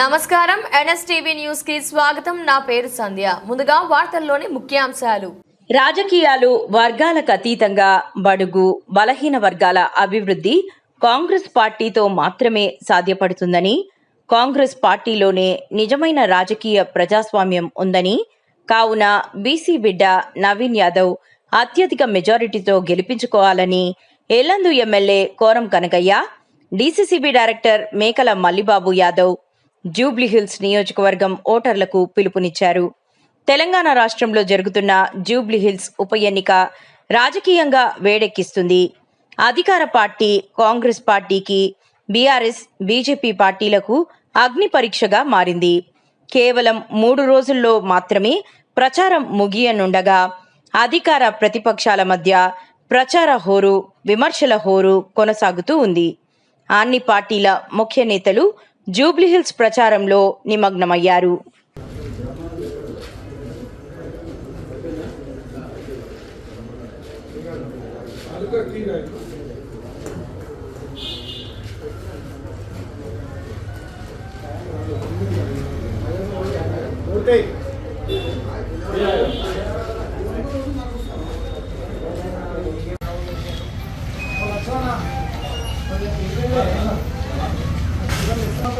నమస్కారం. ఎన్ఎస్టీవీ న్యూస్కి స్వాగతం. నా పేరు సంధ్య. ముందుగా వార్తల్లోని ముఖ్యాంశాలు. రాజకీయాలు వర్గాలకు అతీతంగా బడుగు బలహీన వర్గాల అభివృద్ధి కాంగ్రెస్ పార్టీతో మాత్రమే సాధ్యపడుతుందని కాంగ్రెస్ పార్టీలోనే నిజమైన రాజకీయ ప్రజాస్వామ్యం ఉందని కావున బీసీ బిడ్డ నవీన్ యాదవ్ అత్యధిక మెజారిటీతో గెలిపించుకోవాలని Yellandu MLA Koram Kanakaiah DCCB director Mekala Mallibabu Yadav Jubilee Hills నియోజకవర్గం ఓటర్లకు పిలుపునిచ్చారు. తెలంగాణ రాష్ట్రంలో జరుగుతున్న జూబ్లీహిల్స్ ఉప ఎన్నిక రాజకీయంగా వేడెక్కిస్తుంది. అధికార పార్టీ కాంగ్రెస్ పార్టీకి బీఆర్ఎస్ బీజేపీ పార్టీలకు అగ్ని పరీక్షగా మారింది. కేవలం మూడు రోజుల్లో మాత్రమే ప్రచారం ముగియనుండగా అధికార ప్రతిపక్షాల మధ్య ప్రచార హోరు విమర్శల హోరు కొనసాగుతూ ఉంది. అన్ని పార్టీల ముఖ్య నేతలు జూబ్లీహిల్స్ ప్రచారంలో నిమగ్నమయ్యారు Hey!